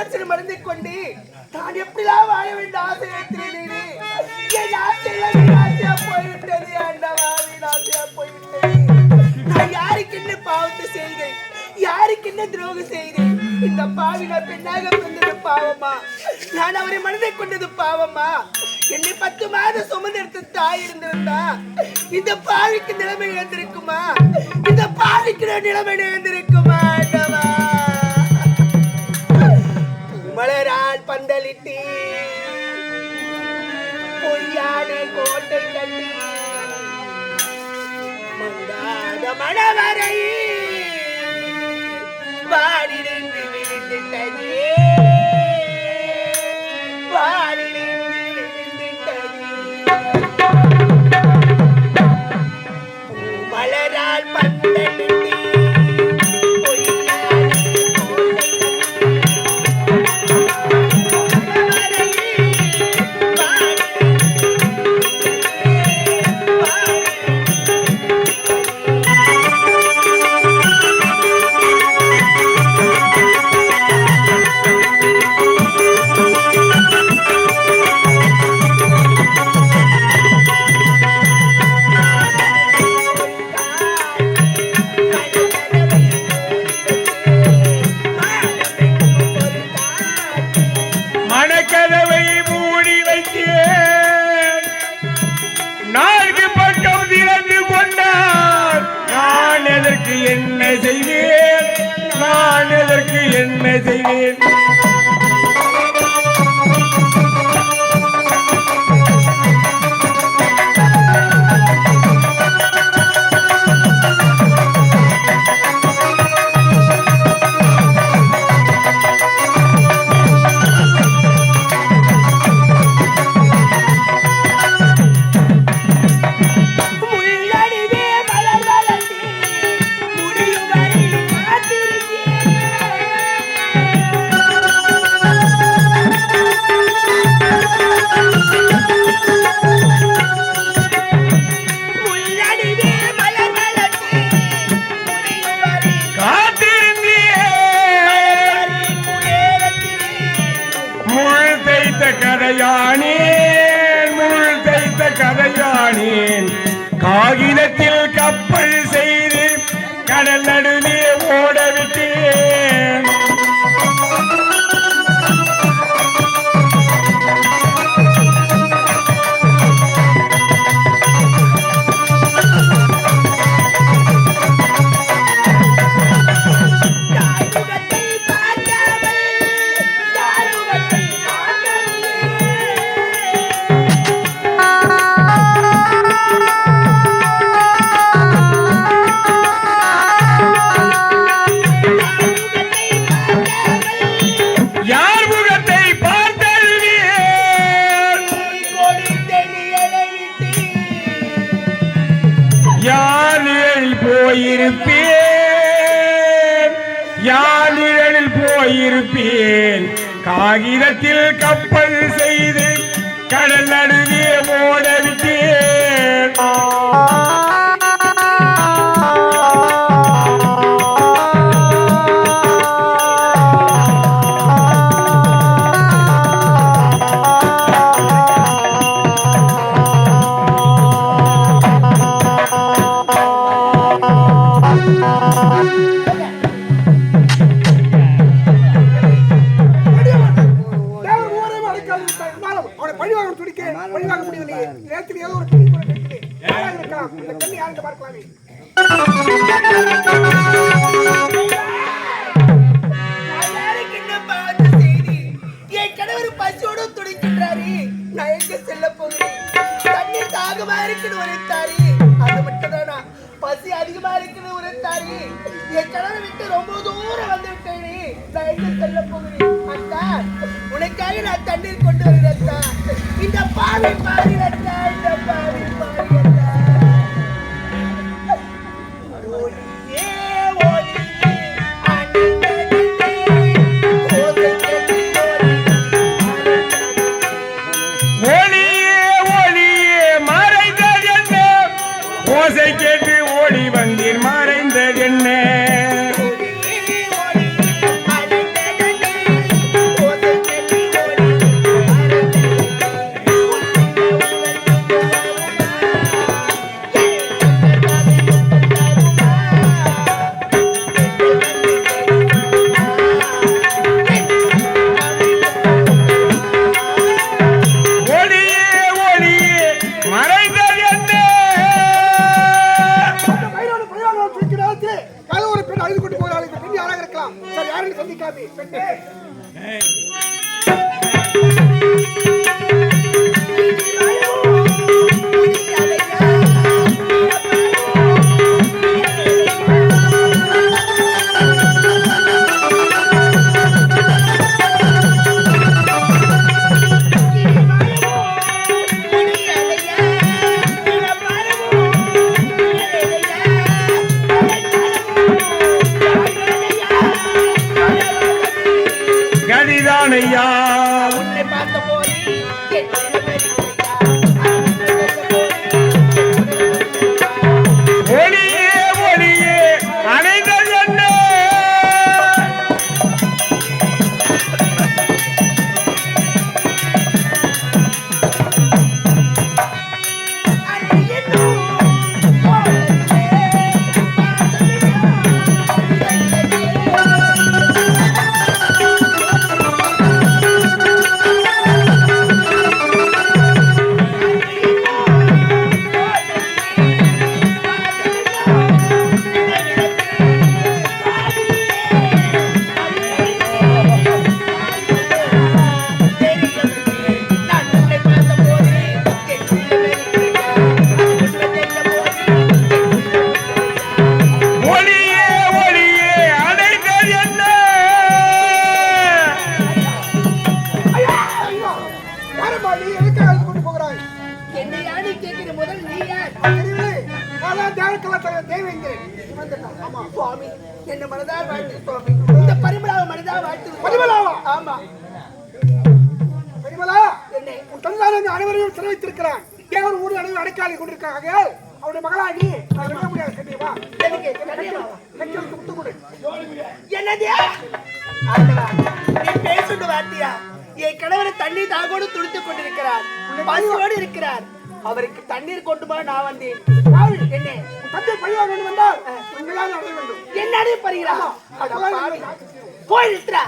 இளவரசன் மறந்து கொண்டு நான் எப்படிலாம் வாழ வேண்டும் ஆசை வைத்திருந்தேனே என் ஆசையெல்லாம் வீணாசையா போய்விட்டது ஆண்டவா வீணாசையா போய்விட்டது. நான் யாருக்கு என்ன பாவத்தை செய்தேன்? யாருக்கு என்ன துரோகம் செய்தேன்? இந்த பாவி நான் பெண்ணாக பிறந்தது பாவமா? நான் அவரை மனதை கொண்டது பாவமா? என்னை பத்து மாதம் சுமந்தெடுத்து தாய் இருந்திருந்தா இந்த பாவிக்கு நிலைமை எழுந்திருக்குமா இந்த பாவிக்கு நிலைமை எழுந்திருக்குமா மலரால் பந்தலிட்டு பொய்யான கோட்டை கட்டி மங்காத மணவரை தைத்த கதையானேன் முள் தைத்த கதையானேன் காகிதத்தில் கப்பல் செய்து கடல் நடுவே காகிதத்தில் கப்பல் செய்து கடல் நடுவே ஓடவிட்டேன் உனக்காக நான் தண்ணீர் கொண்டு வருகிறேன் இந்த பாவி பாவி இந்த பாவி பாவி தேவேந்திரன் ஆமா சுவாமி. என்ன மனதால் வாழ்த்து சுவாமி. இந்த பரிமளாவை மனதால் வாழ்த்து. பரிமளாவா? ஆமா. பெரியமலா என்னை உன் தந்தையார் அனைவரையும் சிறை வைத்திருக்கிறான் தேவர் ஊர் அனைவரும் அடைக்காலை கொண்டிருக்காங்க அவருடைய மகளா நீ நான் விட முடியாது கண்டிப்பா எனக்கு கண்ணியமா? கட்சிக்கு முத்து கொடு. என்னது? ஆண்டவா, நீ பேசுற வார்த்தையா? என் கணவரை தண்ணீர் தாகோடு துடித்துக் கொண்டிருக்கிறார். பசியோடு இருக்கிறார். அவருக்கு தண்ணீர் கொண்டு போக நான் வந்தேன். பாவி, என்ன? தந்தை பழிவாக வேண்டும் என்றால் உங்களால் அடைய வேண்டும். என்னடே. போய் நிறுத்துறா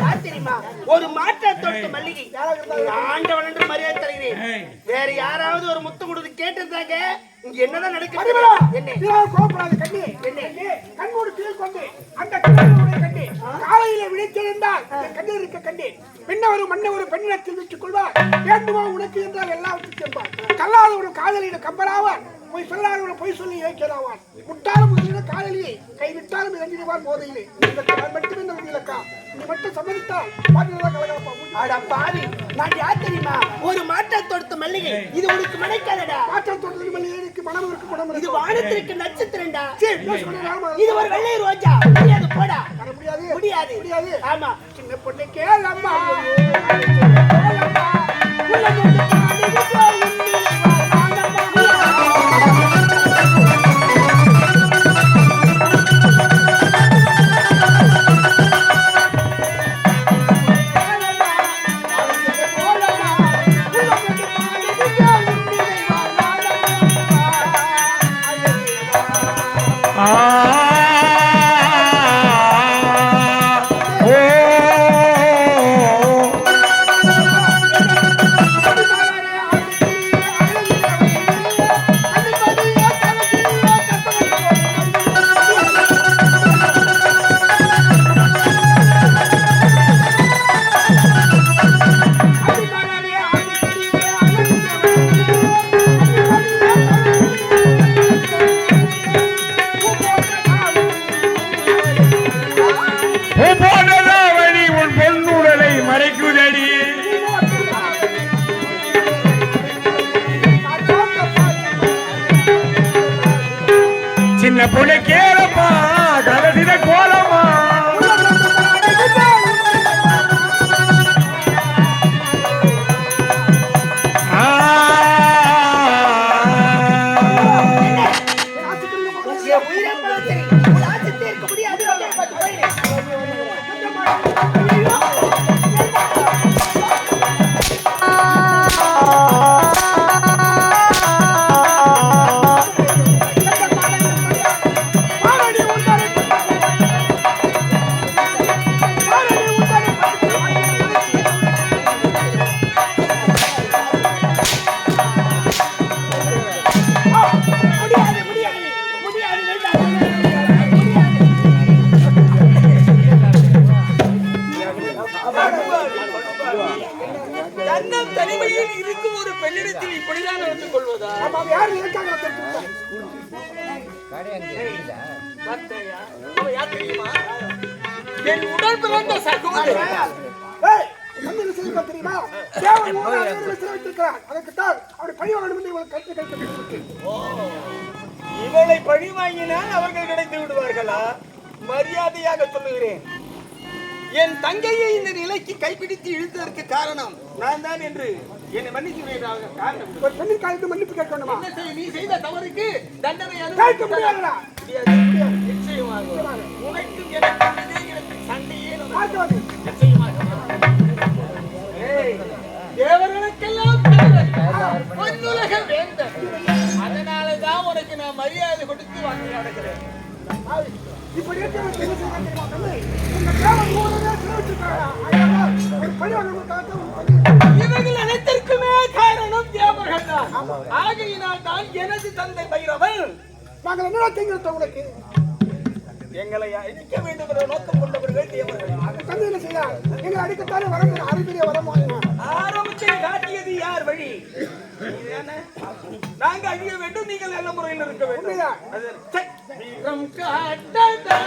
யார் தெரியுமா? ஒரு மாற்ற தொட்டு மல்லிகை. ஆண்டவன் என்று மரியாதை தருகிறேன். வேற யாராவது ஒரு முத்து கொடுத்து கேட்டிருந்தாங்க இங்க என்னதான் நடக்குது? என்ன? கோபப்படாத கண்ணி. என்ன? கண்மூடி தீர் கொண்டு அந்த காலையில விழித்திருந்தால் இந்த கண்ணீர் இருக்க கண்ணி பின்னவரும் மன்னவரும் பெண்ணிடத்தில் வச்சுக் கொள்வார். வேண்டுமா உனக்கு என்றால் எல்லாவற்றையும் செம்பார். கல்லாதவரும் காதலியிட கம்பராவார். பொய் சொல்லாதவரும் பொய் சொல்லி இயக்கிறாவான் முட்டாலும் முதலிட காதலியை கைவிட்டாலும் இறங்கிடுவார் போதையிலே. இந்த நான் மட்டுமே இந்த விதிலக்கா நீ மட்டும் சம்மதித்தால் பாட்டுதான் கலகலப்பா. அட பாவி. நான் யார் தெரியுமா? ஒரு மாற்ற தொடுத்த மல்லிகை. இது உனக்கு மனைக்காதடா. மாற்றம் தொடர்ந்து மல்லிகைக்கு மனம் இருக்கு குணம் இது வானத்திற்கு நட்சத்திரம்டா. இது ஒரு வெள்ளை ரோஜா. முடியாது போடா. முடியாது. முடியாது. முடியாது. ஆமா. சின்ன பொண்ணு கேளம்மா. கேளம்மா. உள்ள நடந்து கொள்வதா ஆமா யாரு? இருக்காங்க தெரியுமா? என் உடல் பிறந்த சகோதரி. ஏய், தம்பி என்ன செய்திருக்கா தெரியுமா? தேவன் மூணு பேரை சிறைவைத்திருக்கிறார் அதற்குத்தான் அவரை பழி வாங்கணும் என்று கருத்து கருத்து இவளை பழி வாங்கினால் அவர்கள் கிடைத்து விடுவார்களா? மரியாதையாக சொல்லுகிறேன். என் தங்கையை இந்த நிலைக்கு கைப்பிடித்து இழுத்ததற்கு காரணம் நான் தான் என்று என்னை மன்னித்து காரணம். ஒரு பெண்ணின் காலத்து மன்னிப்பு கேட்க வேண்டுமா? என்ன செய்ய நீ செய்த தவறுக்கு தண்டனை கேட்க முடியாதுடா. நிச்சயமாக. உனக்கும் எனக்கும் சண்டையே நிச்சயமாக. தேவர்களுக்கெல்லாம் பொன்னுலக வேந்தன். அதனாலதான் உனக்கு நான் மரியாதை கொடுத்து வாங்கி நடக்கிறேன். இவர்கள் அனைத்திற்குமே காரணம் தேவர்கள் தான் ஆகையினால் தான் எனது தந்தை பைரவன். நாங்கள் என்ன செய்கிறோம் உங்களுக்கு? எங்களை அழிக்க வேண்டும் என்ற நோக்கம் கொண்டவர்கள் தேவர்கள். செய்யலாம் எங்களை அடிக்கத்தானே அறிவிலே வரம் வாங்கினார் ஆரம்பத்தில் காட்டியது யார் வழி? நாங்க அழிய வேண்டும் நீங்கள் நல்ல முறையில் இருக்க வேண்டும். அது காட்டதா.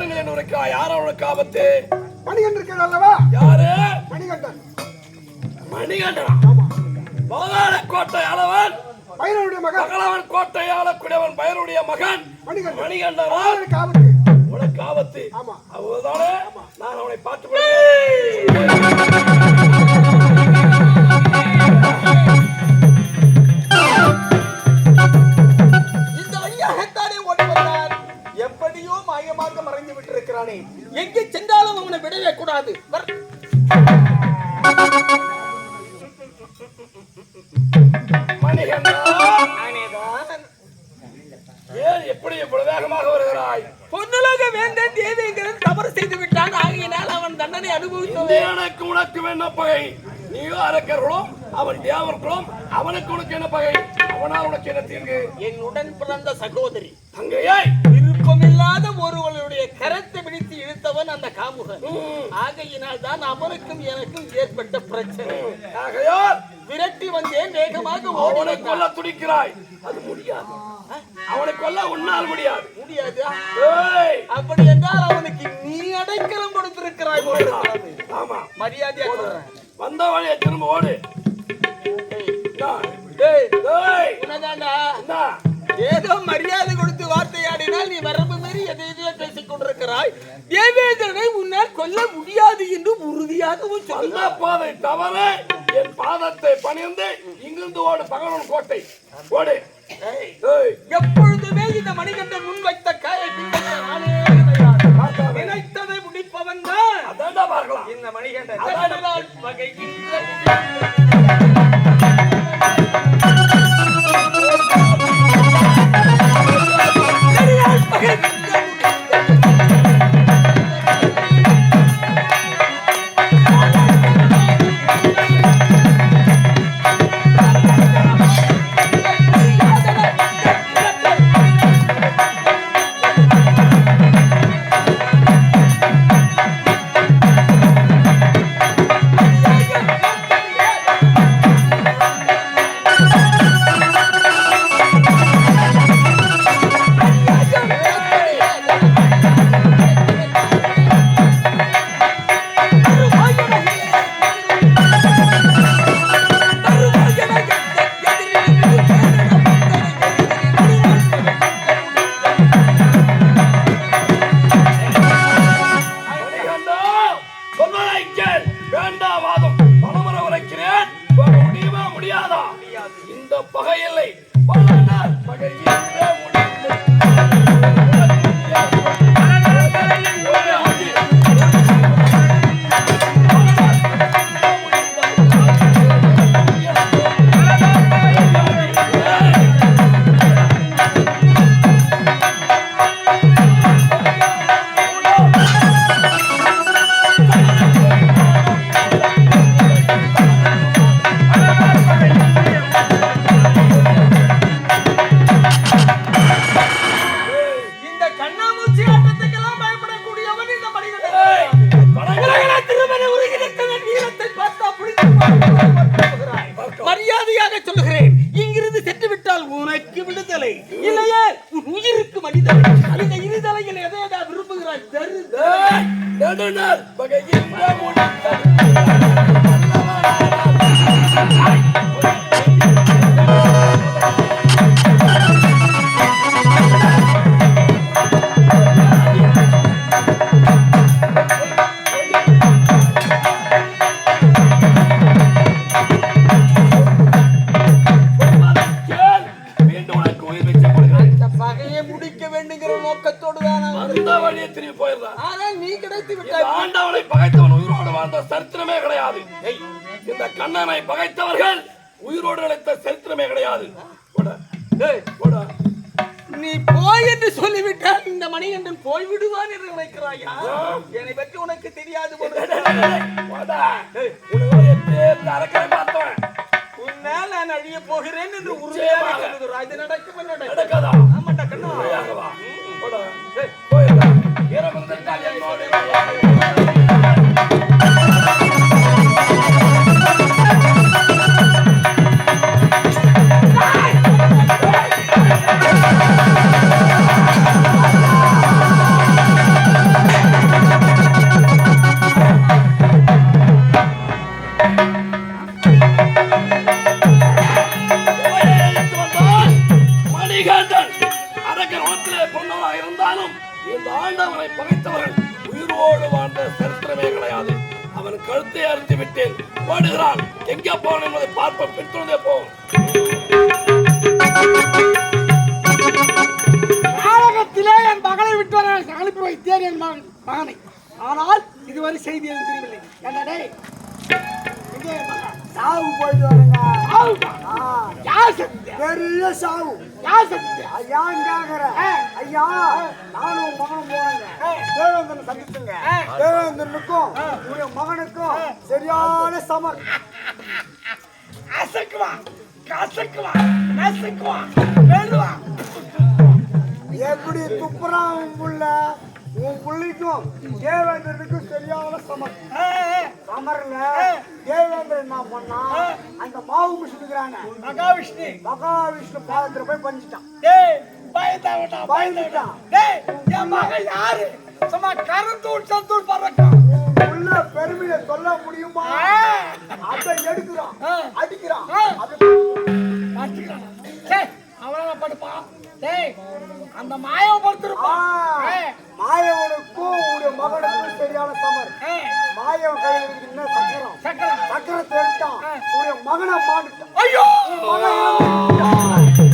என்னை காருங்கள் என்று உரைக்கிறார் யார் அவனுக்கு ஆபத்து? மணிகண்டன் இருக்கிறார் அல்லவா? யாரு? மணிகண்டன். மணிகண்டனா? பாதாள கோட்டை அளவன் பையனுடைய மகன். பகலவன் கோட்டை ஆளக்கூடியவன் பயனுடைய மகன். மணிகண்டன். மணிகண்டனா? ஆபத்து. உனக்கு ஆபத்து. ஆமா. அவதானே நான் அவனை பார்த்து விட்டிருக்கிறானே எங்கே சென்றாலும் அவனை விடவே கூடாது. வர். மணிகண்டா, நானேதான். ஏன் எப்படி இவ்வளவு வேகமாக வருகிறாய்? பொன்னுலக வேந்தன் தேவேந்திரன் தவறு செய்து விட்டான். ஆகையினால் அவன் தண்டனை அனுபவித்தது எனக்கு உனக்கு என்ன பகை? நீயோ அரக்கர்களும் அவன் தேவர்களும் அவனுக்கு உனக்கு என்ன பகை? அவனால் உனக்கு என்ன தீங்கு? என் உடன் பிறந்த சகோதரி. தங்கையாய் விருப்பமில்லாத ஒருவனுடைய கரத்தை இழுத்தவன் அந்த காமுகன். ஆகையினால் தான் அவனுக்கும் எனக்கும் ஏற்பட்ட பிரச்சனை. ஆகையால் விரட்டி வந்தேன் வேகமாக ஓடி. கொல்ல துடிக்கிறாய். அது முடியாது. அவனை கொல்ல உன்னால் முடியாது. முடியாது? அப்படி என்றால் அவனுக்கு நீ அடைக்கலம் கொடுத்திருக்கிறாய். ஆமா. மரியாதையா சொல்றேன். வந்த வழியை திரும்ப ஓடு. ஏதோ மரியாதை கொண்டிருக்கிறாய் தேவேந்திரனை உன்னால் கொல்ல முடியாது என்று உறுதியாகவும் சொல்ல பாதை தவறு என் பாதத்தை பணிந்து இங்கிருந்து ஓடு பகவன் கோட்டை. ஓடு. எப்பொழுதுமே இந்த மணிகண்டன் முன் வைத்த காயை. நினைத்ததை முடிப்பவன் தான் இந்த மணிகண்டன் அதான். என்பதை பார்ப்போம். பின்தொடர்ந்தே போவோம் நாடகத்திலே என் மகளை விட்டு வர அனுப்பி வைத்தேன் என் மகன் மகனை. ஆனால் இதுவரை செய்தி எதுவும் தெரியவில்லை. என்ன டேய்? எங்கே என் மகன்? சாவு போயிட்டு வரேங்க. யார் செத்து? பெரிய சாவு. யார் கேக்குறேன் ஐயா நானும் மகனும் போனேங்க தேவேந்திரன் சந்திச்சுங்க. தேவேந்திரனுக்கும் உடைய மகனுக்கும் சரியான சமர். அசக்குவான் கசக்குவான் நசுக்குவான் வெல்லுவான் எப்படி துப்புறான் புள்ள? உன் புள்ளிக்கும் தேவேந்திரனுக்கும் சரியான சமர். சமர்ல தேவேந்திரன் என்ன பண்ணா அந்த மாவு மிஷினுக்குறாங்க மகாவிஷ்ணு. மகாவிஷ்ணு பாதத்துல போய் பண்ணிட்டான் டேய் பயந்தாவட்டா பயந்துட்டான். டேய் என் மகன் யாரு? சும்மா கருத்தூள் சந்தூள் பறக்கும் உள்ள பெருமையை சொல்ல முடியுமா? அதை எடுக்கிறான். அடிக்கிறான். அவனால படுப்பா. டேய் அந்த மாயாவை ஆ, படுத்துருப்பான் மாயவனுக்கும் உடைய மகனுக்கும் சரியான சமர். மாயவன் கையில் இருக்கு என்ன சக்கரம்? சக்கரம். சக்கரத்தை எடுத்தான். உடைய மகனை மாண்டுட்டான் ஐயோ! மகன்